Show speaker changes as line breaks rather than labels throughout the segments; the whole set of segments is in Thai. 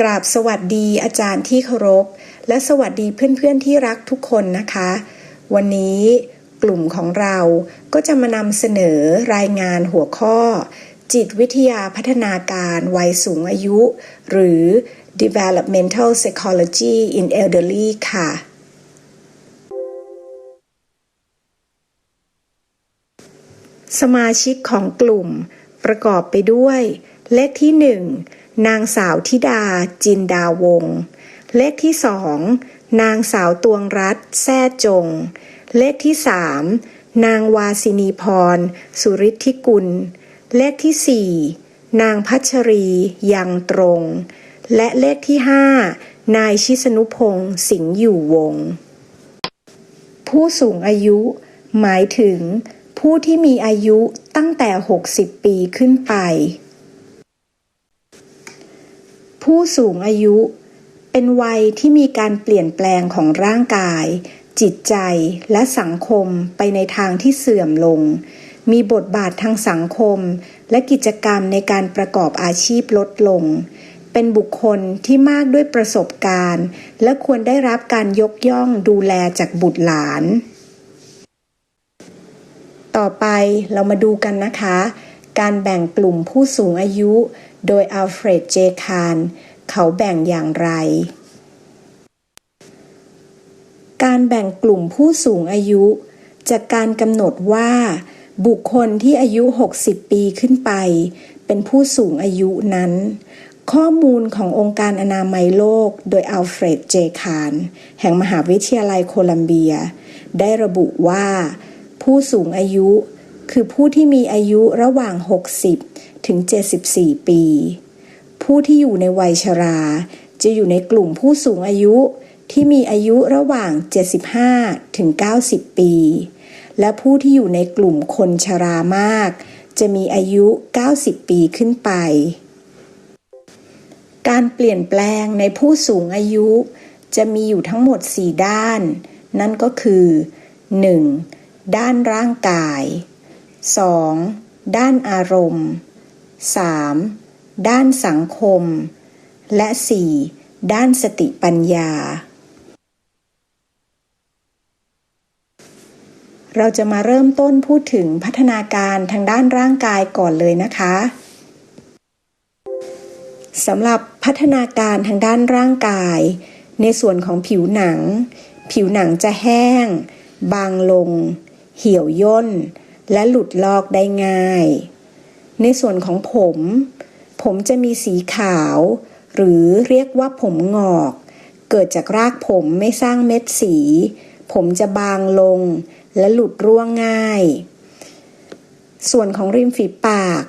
กราบสวัสดีอาจารย์ที่เคารพ และสวัสดีเพื่อนๆที่รักทุกคนนะคะ วันนี้กลุ่มของเราก็จะมานำเสนอรายงานหัวข้อ จิตวิทยาพัฒนาการวัยสูงอายุ หรือ developmental psychology in elderly ค่ะ สมาชิกของกลุ่มประกอบไปด้วย เลขที่ห นางสาวธิดา จินดาวง เลขที่สองนางสาวตวงรัตแซ่จง เลขที่สามนางวาสินีพร สุริทธิกุล เลขที่สี่นางพัชรียังตรง และเลขที่ห้านายชิสนุพงศ์สิงห์อยู่วง ผู้สูงอายุ หมายถึง ผู้ที่มีอายุตั้งแต่ 60 ปีขึ้นไป ผู้สูงอายุ เป็นวัยที่มีการเปลี่ยนแปลงของร่างกาย จิตใจและสังคมไปในทางที่เสื่อมลง มีบทบาททางสังคม และกิจกรรมในการประกอบอาชีพลดลง เป็นบุคคลที่มากด้วยประสบการณ์ และควรได้รับการยกย่องดูแลจากบุตรหลาน ต่อไปเรามาดูกันนะคะ การแบ่งกลุ่มผู้สูงอายุ โดยอัลเฟรด เจคาน เขาแบ่งอย่างไร การแบ่งกลุ่มผู้สูงอายุ จากการกำหนดว่า บุคคลที่อายุ 60 ปีขึ้นไป เป็นผู้สูงอายุนั้น ข้อมูลขององค์การอนามัยโลก โดยอัลเฟรด เจคาน แห่งมหาวิทยาลัยโคลัมเบีย ได้ระบุว่า ผู้สูงอายุ คือผู้ที่มีอายุระหว่าง 60 ถึง 74 ปี ผู้ที่อยู่ในวัยชรา จะอยู่ในกลุ่มผู้สูงอายุที่มีอายุระหว่าง 75 ถึง 90 ปี และผู้ที่อยู่ในกลุ่มคนชรามาก จะมีอายุ 90 ปีขึ้นไป การเปลี่ยนแปลงในผู้สูงอายุ จะมีอยู่ทั้งหมด 4 ด้าน นั่นก็คือ 1. ด้านร่างกาย 2. ด้านอารมณ์ 3. ด้านสังคม และ 4. ด้านสติปัญญา เราจะมาเริ่มต้นพูดถึงพัฒนาการทางด้านร่างกายก่อนเลยนะคะสำหรับพัฒนาการทางด้านร่างกาย ในส่วนของผิวหนัง ผิวหนังจะแห้ง บางลง เหี่ยวย่น และหลุดลอกได้ง่าย ในส่วนของผม ผมจะมีสีขาว หรือเรียกว่าผมงอก เกิดจากรากผมไม่สร้างเม็ดสี ผมจะบางลง และหลุดร่วงง่าย ส่วนของริมฝีปาก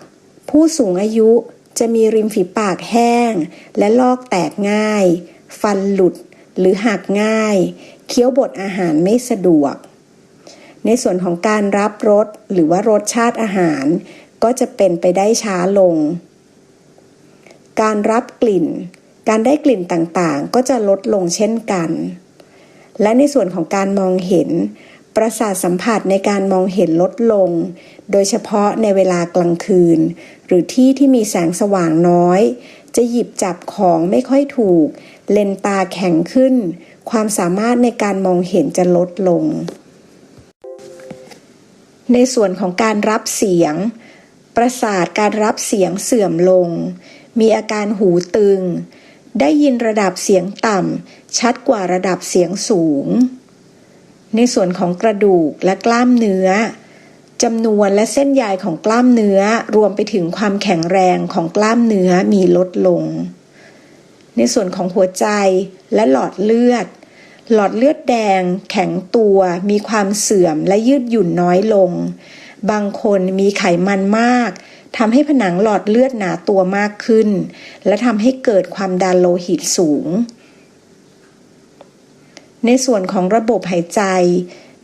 ผู้สูงอายุจะมีริมฝีปากแห้ง และลอกแตกง่าย ฟันหลุดหรือหักง่าย เคี้ยวบดอาหารไม่สะดวก ในส่วนของการรับรสหรือว่ารสชาติอาหาร ก็จะเป็นไปได้ช้าลง การรับกลิ่น การได้กลิ่นต่างๆ ก็จะลดลงเช่นกัน และในส่วนของการมองเห็น ประสาทสัมผัสในการมองเห็นลดลง โดยเฉพาะในเวลากลางคืน หรือที่ที่มีแสงสว่างน้อย จะหยิบจับของไม่ค่อยถูก เลนตาแข็งขึ้น ความสามารถในการมองเห็นจะลดลง ในส่วนของการรับเสียง ประสาทการรับเสียงเสื่อมลง มีอาการหูตึง ได้ยินระดับเสียงต่ำชัดกว่าระดับเสียงสูง ในส่วนของกระดูกและกล้ามเนื้อจำนวนและเส้นใยของกล้ามเนื้อรวมไปถึงความแข็งแรงของกล้ามเนื้อมีลดลง ในส่วนของหัวใจและหลอดเลือด หลอดเลือดแดง แข็งตัว มีความเสื่อมและยืดหยุ่นน้อยลง บางคนมีไขมันมากทำให้ผนังหลอดเลือดหนาตัวมากขึ้น และทำให้เกิดความดันโลหิตสูง ในส่วนของระบบหายใจ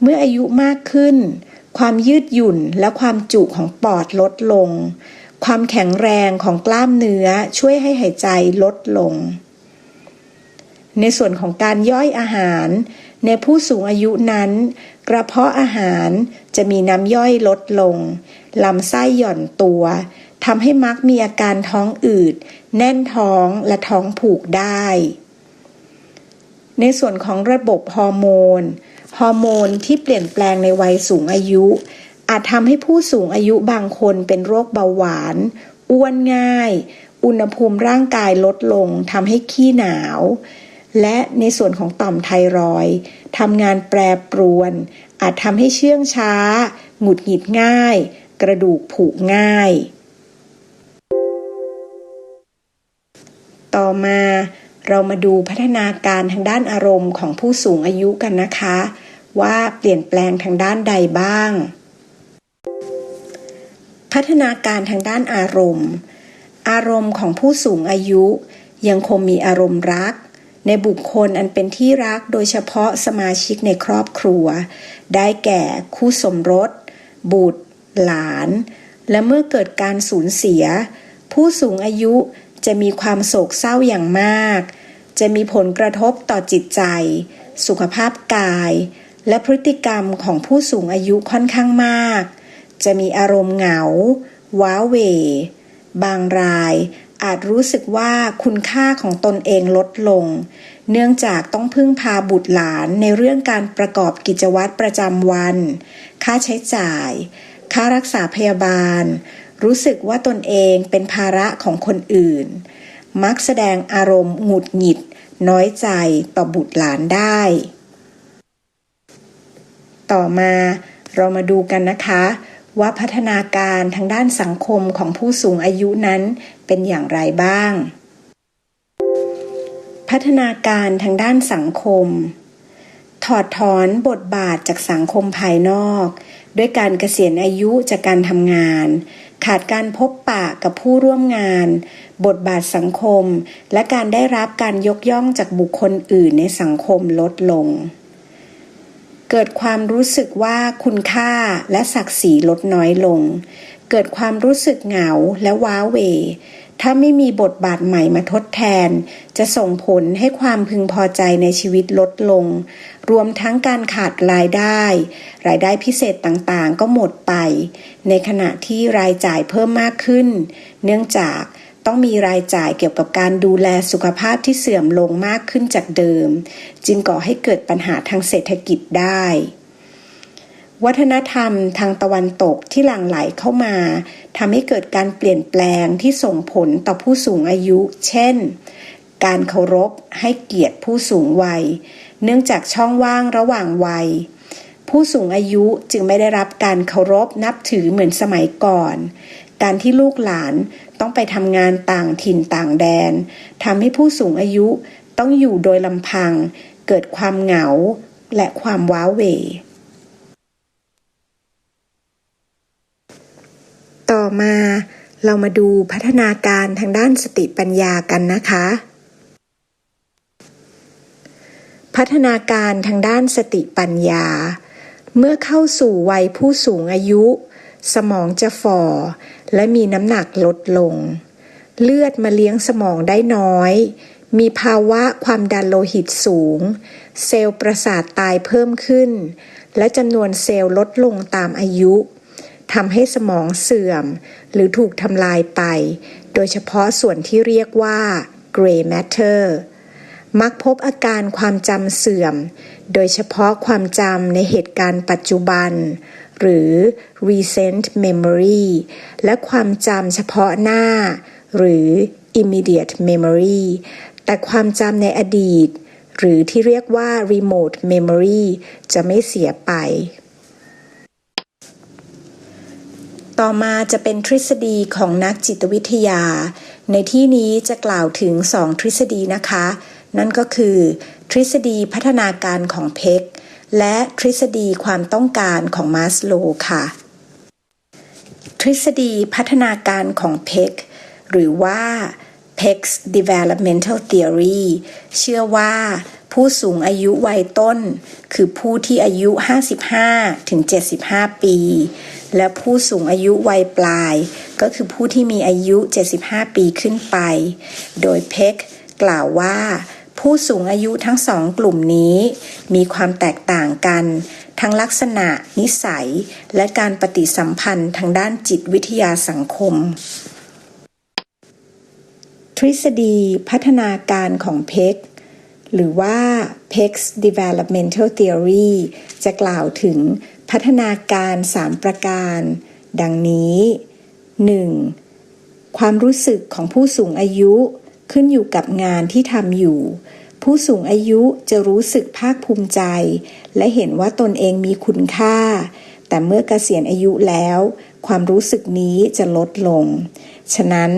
เมื่ออายุมากขึ้น ความยืดหยุ่นและความจุของปอดลดลง ความแข็งแรงของกล้ามเนื้อช่วยให้หายใจลดลง ในส่วนของการย่อยอาหาร ในผู้สูงอายุนั้น กระเพาะอาหารจะมีน้ำย่อยลดลงลำไส้หย่อนตัวทำให้มักมีอาการท้องอืด แน่นท้องและท้องผูกได้ ในส่วนของระบบฮอร์โมน ฮอร์โมนที่เปลี่ยนแปลงในวัยสูงอายุ อาจทำให้ผู้สูงอายุบางคนเป็นโรคเบาหวาน อ้วนง่าย อุณหภูมิร่างกายลดลงทำให้ขี้หนาว และในส่วนของต่อมไทรอยด์ทำงานแปรปรวน อาจทำให้เชื่องช้า หงุดหงิดง่าย กระดูกผุง่าย ต่อมาเรามาดูพัฒนาการทางด้านอารมณ์ของผู้สูงอายุกันนะคะ ว่าเปลี่ยนแปลงทางด้านใดบ้าง พัฒนาการทางด้านอารมณ์ อารมณ์ของผู้สูงอายุยังคงมีอารมณ์รัก ในบุคคลอันเป็นที่รักโดยเฉพาะสมาชิกในครอบครัว ได้แก่คู่สมรส บุตร หลาน และเมื่อเกิดการสูญเสีย ผู้สูงอายุจะมีความโศกเศร้าอย่างมาก จะมีผลกระทบต่อจิตใจ สุขภาพกาย และพฤติกรรมของผู้สูงอายุค่อนข้างมาก จะมีอารมณ์เหงา ว้าเหวบางราย อาจรู้สึกว่าคุณค่าของตนเองลดลง เนื่องจากต้องพึ่งพาบุตรหลานในเรื่องการประกอบกิจวัตรประจำวัน ค่าใช้จ่าย ค่ารักษาพยาบาล รู้สึกว่าตนเองเป็นภาระของคนอื่น มักแสดงอารมณ์หงุดหงิด น้อยใจต่อบุตรหลานได้ ต่อมาเรามาดูกันนะคะว่าพัฒนาการทางด้านสังคมของผู้สูงอายุนั้น เป็นอย่างไรบ้าง พัฒนาการทางด้านสังคม ถอดถอนบทบาทจากสังคมภายนอก ด้วยการเกษียณอายุจากการทำงาน ขาดการพบปะกับผู้ร่วมงาน บทบาทสังคม และการได้รับการยกย่องจากบุคคลอื่นในสังคมลดลงเกิดความรู้สึกว่าคุณค่าและศักดิ์ศรีลดน้อยลง เกิดความรู้สึกเหงาและว้าเหว ถ้าไม่มีบทบาทใหม่มาทดแทน จะส่งผลให้ความพึงพอใจในชีวิตลดลง รวมทั้งการขาดรายได้ รายได้พิเศษต่างๆ ก็หมดไป ในขณะที่รายจ่ายเพิ่มมากขึ้น เนื่องจากต้องมีรายจ่ายเกี่ยวกับการดูแลสุขภาพที่เสื่อมลงมากขึ้นจากเดิม จึงก่อให้เกิดปัญหาทางเศรษฐกิจได้ วัฒนธรรมทางตะวันตกที่หลั่งไหลเข้ามาทำให้เกิดการเปลี่ยนแปลงที่ส่งผลต่อผู้สูงอายุ เช่น การเคารพให้เกียรติผู้สูงวัย เนื่องจากช่องว่างระหว่างวัย ผู้สูงอายุจึงไม่ได้รับการเคารพนับถือเหมือนสมัยก่อน การที่ลูกหลานต้องไปทำงานต่างถิ่นต่างแดนทำให้ผู้สูงอายุต้องอยู่โดยลำพัง เกิดความเหงาและความว้าเหว ต่อมาเรามาดูพัฒนาการทางด้านสติปัญญากันนะคะ พัฒนาการทางด้านสติปัญญา เมื่อเข้าสู่วัยผู้สูงอายุ สมองจะฝ่อ และมีน้ำหนักลดลง เลือดมาเลี้ยงสมองได้น้อย มีภาวะความดันโลหิตสูง เซลล์ประสาทตายเพิ่มขึ้น และจำนวนเซลล์ลดลงตามอายุ ทำให้สมองเสื่อม หรือถูกทำลายไป โดยเฉพาะส่วนที่เรียกว่า gray matter มักพบอาการความจำเสื่อม โดยเฉพาะความจำในเหตุการณ์ปัจจุบัน หรือ recent memory และความจำเฉพาะหน้า หรือ immediate memory แต่ความจำในอดีต หรือที่เรียกว่า remote memory จะไม่เสียไป ต่อมาจะเป็นทฤษฎีของนักจิตวิทยา ในที่นี้จะกล่าวถึงสองทฤษฎีนะคะ นั่นก็คือ ทฤษฎีพัฒนาการของเพ็กและทฤษฎีความต้องการของมาสโลค่ะ ทฤษฎีพัฒนาการของเพ็กหรือว่า Peck's Developmental Theory เชื่อว่าผู้สูงอายุวัยต้น คือผู้ที่อายุ 55 ถึง 75 ปี และผู้สูงอายุวัยปลาย ก็คือผู้ที่มีอายุ 75 ปีขึ้นไป โดยเพ็กกล่าวว่า ผู้สูงอายุทั้งสองกลุ่มนี้ มีความแตกต่างกัน ทั้งลักษณะ นิสัย และการปฏิสัมพันธ์ทางด้านจิตวิทยาสังคม ทฤษฎีพัฒนาการของเพกหรือว่า Peck's Developmental Theory จะกล่าวถึง พัฒนาการ 3 ประการ ดังนี้ 1. ความรู้สึกของผู้สูงอายุขึ้นอยู่กับงานที่ทำอยู่ ผู้สูงอายุจะรู้สึกภาคภูมิใจ และเห็นว่าตนเองมีคุณค่า แต่เมื่อเกษียณอายุแล้ว ความรู้สึกนี้จะลดลง ฉะนั้น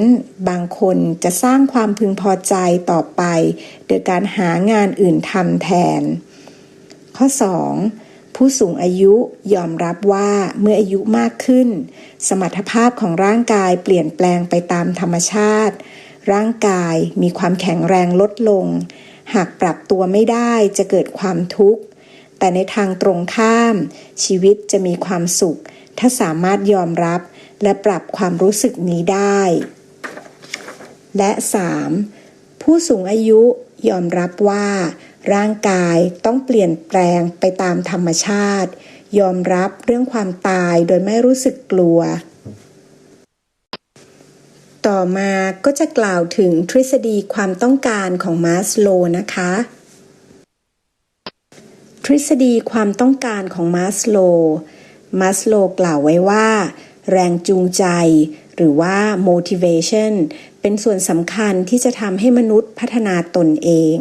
บางคนจะสร้างความพึงพอใจต่อไป โดยการหางานอื่นทำแทน ข้อ 2. ผู้สูงอายุยอมรับว่าเมื่ออายุมากขึ้น สมรรถภาพของร่างกายเปลี่ยนแปลงไปตามธรรมชาติ ร่างกายมีความแข็งแรงลดลง หากปรับตัวไม่ได้จะเกิดความทุกข์ แต่ในทางตรงข้าม ชีวิตจะมีความสุข ถ้าสามารถยอมรับและปรับความรู้สึกนี้ได้ และ 3. ผู้สูงอายุยอมรับว่า ร่างกายต้องเปลี่ยนแปลงไปตามธรรมชาติ ยอมรับเรื่องความตายโดยไม่รู้สึกกลัว ต่อมาก็จะกล่าวถึงทฤษฎีความต้องการของมาสโลนะคะ ทฤษฎีความต้องการของมาสโล มาสโลกล่าวไว้ว่า แรงจูงใจหรือว่า motivation เป็นส่วนสำคัญที่จะทำให้มนุษย์พัฒนาตนเอง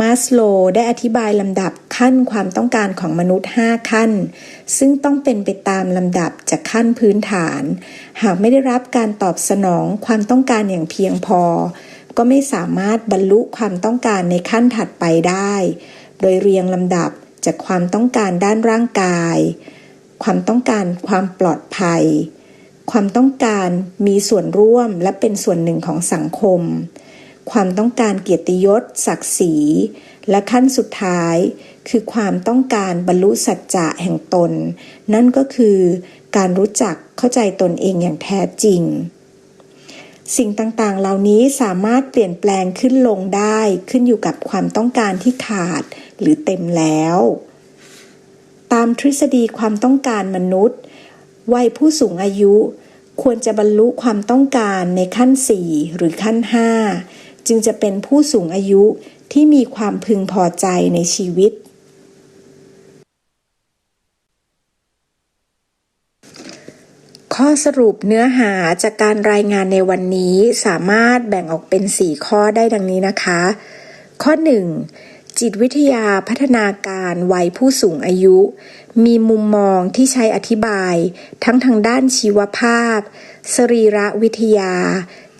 มาสโลได้อธิบายลำดับขั้นความต้องการของมนุษย์ 5 ขั้น ซึ่งต้องเป็นไปตามลำดับจากขั้นพื้นฐาน หากไม่ได้รับการตอบสนองความต้องการอย่างเพียงพอ ก็ไม่สามารถบรรลุความต้องการในขั้นถัดไปได้ โดยเรียงลำดับจากความต้องการด้านร่างกาย ความต้องการความปลอดภัย ความต้องการมีส่วนร่วมและเป็นส่วนหนึ่งของสังคม ความต้องการเกียรติยศ ศักดิ์ศรี และขั้นสุดท้าย คือความต้องการบรรลุสัจจะแห่งตน นั่นก็คือการรู้จักเข้าใจตนเองอย่างแท้จริง สิ่งต่างๆ เหล่านี้สามารถเปลี่ยนแปลงขึ้นลงได้ขึ้นอยู่กับความต้องการที่ขาดหรือเต็มแล้ว ตามทฤษฎีความต้องการมนุษย์ วัยผู้สูงอายุควรจะบรรลุความต้องการในขั้น 4 หรือขั้น 5 จึงจะเป็นผู้สูงอายุที่มีความพึงพอใจในชีวิต ข้อสรุปเนื้อหาจากการรายงานในวันนี้สามารถแบ่งออกเป็น 4 ข้อได้ดังนี้นะคะ ข้อ 1. จิตวิทยาพัฒนาการวัยผู้สูงอายุ มีมุมมองที่ใช้อธิบาย ทั้งทางด้านชีวภาพ สรีระวิทยา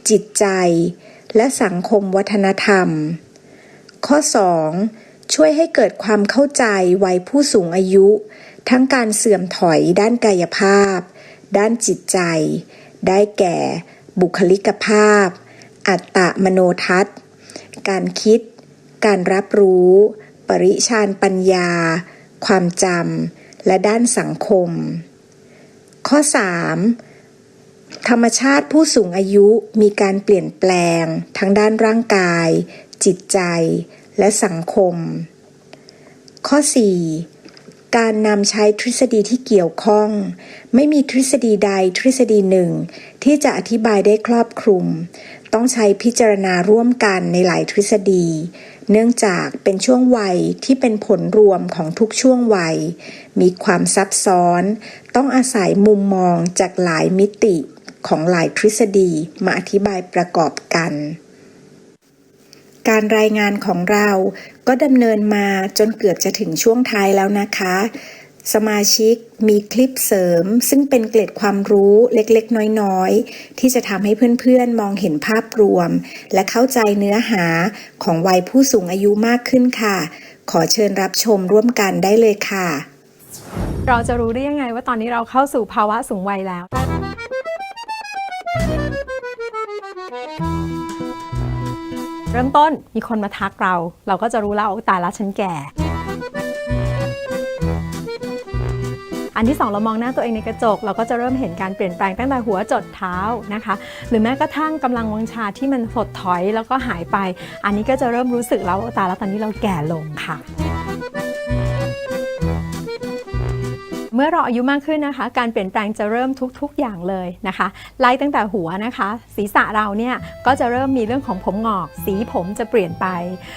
จิตใจ และสังคมวัฒนธรรม ข้อ 2. ช่วยให้เกิดความเข้าใจวัยผู้สูงอายุ ทั้งการเสื่อมถอยด้านกายภาพ ด้านจิตใจ ได้แก่ บุคลิกภาพ อัตตะมโนทัศน์ การคิด การรับรู้ ปริชานปัญญา ความจำและด้านสังคม ข้อ 3. ธรรมชาติผู้สูงอายุมีการเปลี่ยนแปลง ทั้งด้านร่างกาย จิตใจ และสังคม ข้อ 4. การนำใช้ทฤษฎีที่เกี่ยวข้อง ไม่มีทฤษฎีใดทฤษฎีหนึ่ง ที่จะอธิบายได้ครอบคลุม ต้องใช้พิจารณาร่วมกันในหลายทฤษฎี เนื่องจากเป็นช่วงวัยที่เป็นผลรวมของทุกช่วงวัย มีความซับซ้อน ต้องอาศัยมุมมองจากหลายมิติ ของหลายทฤษฎีมาอธิบายประกอบกัน การรายงานของเราก็ดำเนินมาจนเกือบจะถึงช่วงท้ายแล้วนะคะ สมาชิกมีคลิปเสริม ซึ่งเป็นเกล็ดความรู้เล็กๆ น้อยๆ ที่จะทำให้เพื่อนๆ มองเห็นภาพรวม และเข้าใจเนื้อหาของวัยผู้สูงอายุมากขึ้นค่ะ ขอเชิญรับชมร่วมกันได้เลยค่ะ
เราจะรู้ได้ยังไงว่าตอนนี้เราเข้าสู่ภาวะสูงวัยแล้ว เริ่มต้นมีคนมาทักเรา เราก็จะรู้แล้วตายละฉันแก่ อันที่สองเรามองหน้าตัวเองในกระจก เราก็จะเริ่มเห็นการเปลี่ยนแปลงตั้งแต่หัวจดเท้านะคะ หรือแม้กระทั่งกำลังวังชาที่มันถดถอยแล้วก็หายไป อันนี้ก็จะเริ่มรู้สึกแล้วตายแล้วตอนนี้เราแก่ลงค่ะ เมื่อเราอายุมากขึ้นนะคะ การเปลี่ยนแปลงจะเริ่มทุก ๆ อย่างเลยนะคะไล่ตั้งแต่หัวนะคะ ศีรษะเราเนี่ยก็จะเริ่มมีเรื่องของผมงอก สีผมจะเปลี่ยนไป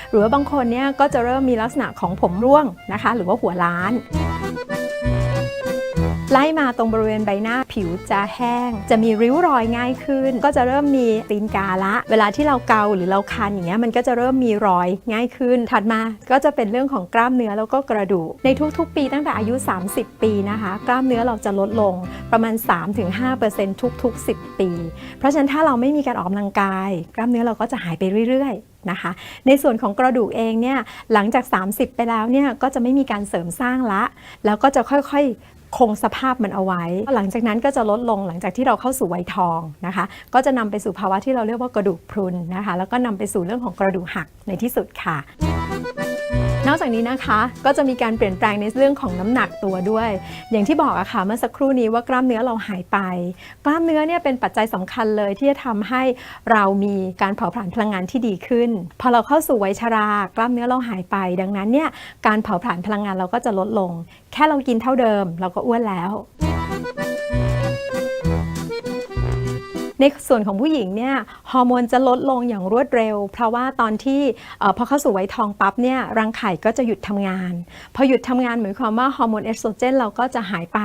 หรือว่าบางคนเนี่ยก็จะเริ่มมีลักษณะของผมร่วงนะคะ หรือว่าหัวล้าน ไล่มาตรงบริเวณใบหน้าผิวจะแห้ง จะมีริ้วรอยง่ายขึ้น ก็จะเริ่มมีตีนกาละ เวลาที่เราเกาหรือเราคันอย่างเงี้ยมันก็จะเริ่มมีรอยง่ายขึ้น ถัดมาก็จะเป็นเรื่องของกล้ามเนื้อแล้วก็กระดูกในทุกๆ ปีตั้งแต่อายุ 30 ปีนะคะ กล้ามเนื้อเราจะลดลงประมาณ 3-5%ทุกๆ 10 ปี เพราะฉะนั้นถ้าเราไม่มีการออกกำลังกาย กล้ามเนื้อเราก็จะหายไปเรื่อยๆนะคะในส่วนของกระดูกเองเนี่ยหลังจาก 30 ไปแล้วเนี่ยก็จะไม่มีการเสริมสร้างละ แล้วก็จะค่อยๆ คงสภาพมันเอาไว้ หลังจากนั้นก็จะลดลงหลังจากที่เราเข้าสู่วัยทองนะคะ ก็จะนำไปสู่ภาวะที่เราเรียกว่ากระดูกพรุนนะคะ แล้วก็นำไปสู่เรื่องของกระดูกหักในที่สุดค่ะ นอกจากนี้นะคะก็จะมีการเปลี่ยนแปลงในเรื่องของน้ำหนักตัวด้วย อย่างที่บอกอะค่ะเมื่อสักครู่นี้ว่ากล้ามเนื้อเราหายไป กล้ามเนื้อเนี่ยเป็นปัจจัยสำคัญเลยที่จะทำให้เรามีการเผาผลาญพลังงานที่ดีขึ้น พอเราเข้าสู่วัยชรากล้ามเนื้อเราหายไป ดังนั้นเนี่ยการเผาผลาญพลังงานเราก็จะลดลง แค่เรากินเท่าเดิม เราก็อ้วนแล้ว ในส่วนของผู้หญิงเนี่ยฮอร์โมนจะลดลงอย่างรวดเร็ว เพราะว่าตอนที่พอเข้าสู่วัยทองปั๊บเนี่ยรังไข่ก็จะหยุดทำงาน พอหยุดทำงานหมายความว่าฮอร์โมนเอสโตรเจนเราก็จะหายไป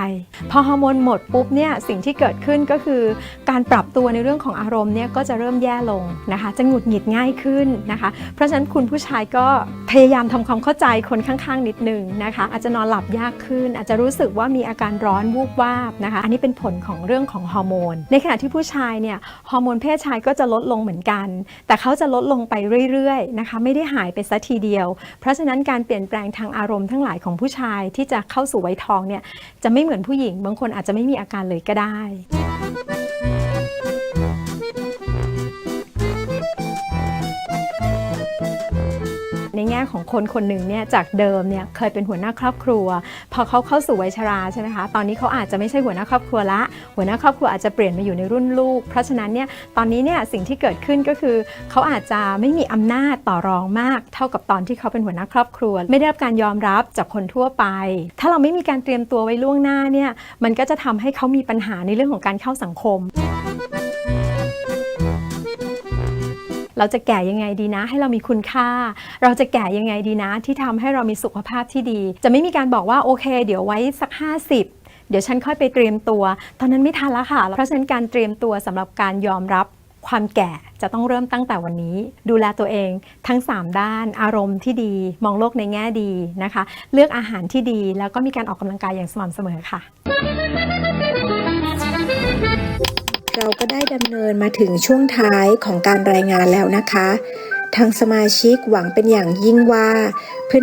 พอฮอร์โมนหมดปุ๊บเนี่ยสิ่งที่เกิดขึ้นก็คือการปรับตัวในเรื่องของอารมณ์เนี่ยก็จะเริ่มแย่ลงนะคะ จะหงุดหงิดง่ายขึ้นนะคะ เพราะฉะนั้นคุณผู้ชายก็พยายามทำความเข้าใจคนข้างๆ นิดนึงนะคะ อาจจะนอนหลับยากขึ้น อาจจะรู้สึกว่ามีอาการร้อนวูบวาบนะคะ อันนี้เป็นผลของเรื่องของฮอร์โมน ในขณะที่ผู้ชายเนี่ยฮอร์โมนเพศชายก็จะลดลงเหมือนกัน แต่เขาจะลดลงไปเรื่อยๆนะคะไม่ได้หายไปสัทีเดียว เพราะฉะนั้นการเปลี่ยนแปลงทางอารมณ์ทั้งหลายของผู้ชายที่จะเข้าสู่วัยทองเนี่ยจะไม่เหมือนผู้หญิง บางคนอาจจะไม่มีอาการเลยก็ได้ ง่ของคนคนหนึ่งเนี่ยจากเดิมเนี่ยเคยเป็นหัวหน้าครอบครัว พอเขาเข้าสู่วัยชราใช่ไหมคะตอนนี้เขาอาจจะไม่ใช่หัวหน้าครอบครัวละ หัวหน้าครอบครัวอาจจะเปลี่ยนมาอยู่ในรุ่นลูก เพราะฉะนั้นเนี่ยตอนนี้เนี่ยสิ่งที่เกิดขึ้นก็คือ เขาอาจจะไม่มีอำนาจต่อรองมาก เท่ากับตอนที่เขาเป็นหัวหน้าครอบครัว ไม่ได้รับการยอมรับจากคนทั่วไป ถ้าเราไม่มีการเตรียมตัวไว้ล่วงหน้าเนี่ยมันก็จะทำให้เขามีปัญหาในเรื่องของการเข้าสังคม เราจะแก่ยังไงดีนะ ให้เรามีคุณค่า เราจะแก่ยังไงดีนะ ที่ทำให้เรามีสุขภาพที่ดี จะไม่มีการบอกว่าโอเค เดี๋ยวไว้สัก 50เดี๋ยวฉันค่อยไปเตรียมตัว ตอนนั้นไม่ทันแล้วค่ะ เพราะฉะนั้นการเตรียมตัวสำหรับการยอมรับความแก่จะต้องเริ่มตั้งแต่วันนี้ ดูแลตัวเองทั้ง 3 ด้าน อารมณ์ที่ดี มองโลกในแง่ดีนะคะ เลือกอาหารที่ดีแล้วก็มีการออกกำลังกายอย่างสม่ำเสมอค่ะ
เราก็ได้ดำเนินมาถึงช่วงท้ายของการรายงานแล้วนะคะ ทางสมาชิกหวังเป็นอย่างยิ่งว่า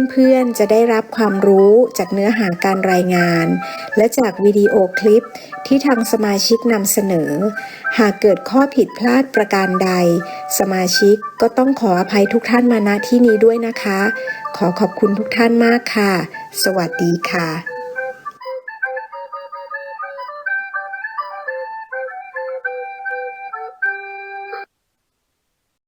เพื่อนๆจะได้รับความรู้จากเนื้อหาการรายงาน และจากวิดีโอคลิปที่ทางสมาชิกนำเสนอ หากเกิดข้อผิดพลาดประการใด สมาชิกก็ต้องขออภัยทุกท่านมาณที่นี้ด้วยนะคะ ขอขอบคุณทุกท่านมากค่ะ สวัสดีค่ะ